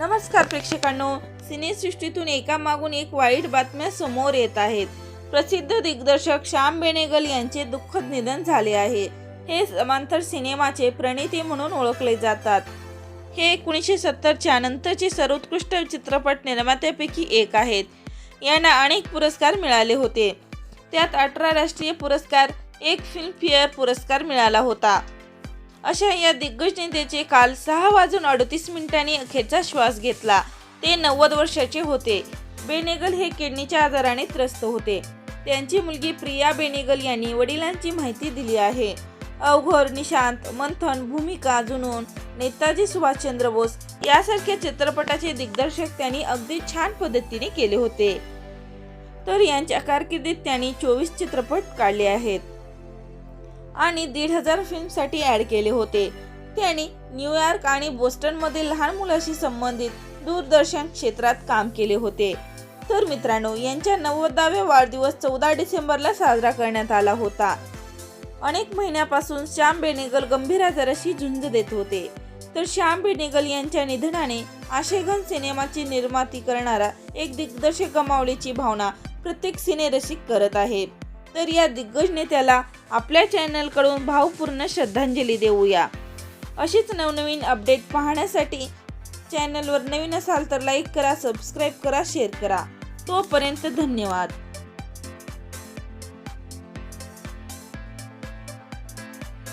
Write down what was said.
नमस्कार प्रेक्षकांनो. सिनेसृष्टीतून एका मागून एक वाईट बातम्या समोर येत आहेत. प्रसिद्ध दिग्दर्शक श्याम बेनेगल यांचे दुःखद निधन झाले आहे. हे समांतर सिनेमाचे प्रणेते म्हणून ओळखले जातात. हे एकोणीसशे सत्तरच्या नंतरचे सर्वोत्कृष्ट चित्रपट निर्मात्यापैकी एक आहेत. यांना अनेक पुरस्कार मिळाले होते. त्यात अठरा राष्ट्रीय पुरस्कार एक फिल्मफेअर पुरस्कार मिळाला होता. अशा या दिग्गज नेत्याचे काल सहा वाजून अडतीस मिनिटांनी अखेरचा श्वास घेतला. ते नव्वद वर्षाचे होते. बेनेगल हे किडनीच्या आजाराने त्रस्त होते. त्यांची मुलगी प्रिया बेनेगल यांनी वडिलांची माहिती दिली आहे. अवघर निशांत मंथन भूमिका जुनून नेताजी सुभाषचंद्र बोस यासारख्या चित्रपटाचे दिग्दर्शक त्यांनी अगदी छान पद्धतीने केले होते. तर यांच्या कारकिर्दीत त्यांनी चोवीस चित्रपट काढले आहेत. आणि दीड हजार फिल्मसाठी ॲड केले होते. त्यांनी न्यूयॉर्क आणि बोस्टनमध्ये लहान मुलाशी संबंधित दूरदर्शन क्षेत्रात काम केले होते. तर मित्रांनो यांच्या नव्वदाव्या वाढदिवस चौदा डिसेंबरला साजरा करण्यात आला होता. अनेक महिन्यापासून श्याम बेनेगल गंभीर आजाराशी झुंज देत होते. तर श्याम बेनेगल यांच्या निधनाने आशेघन सिनेमाची निर्माती करणारा एक दिग्दर्शक गमावल्याची भावना प्रत्येक सिनेरसिक करत आहे. तर या दिग्गज नेत्याला आपल्या चॅनलकडून भावपूर्ण श्रद्धांजली देऊया. अशीच नवनवीन अपडेट पाहण्यासाठी चॅनलवर नवीन असाल तर लाईक करा सबस्क्राईब करा शेअर करा. तोपर्यंत धन्यवाद.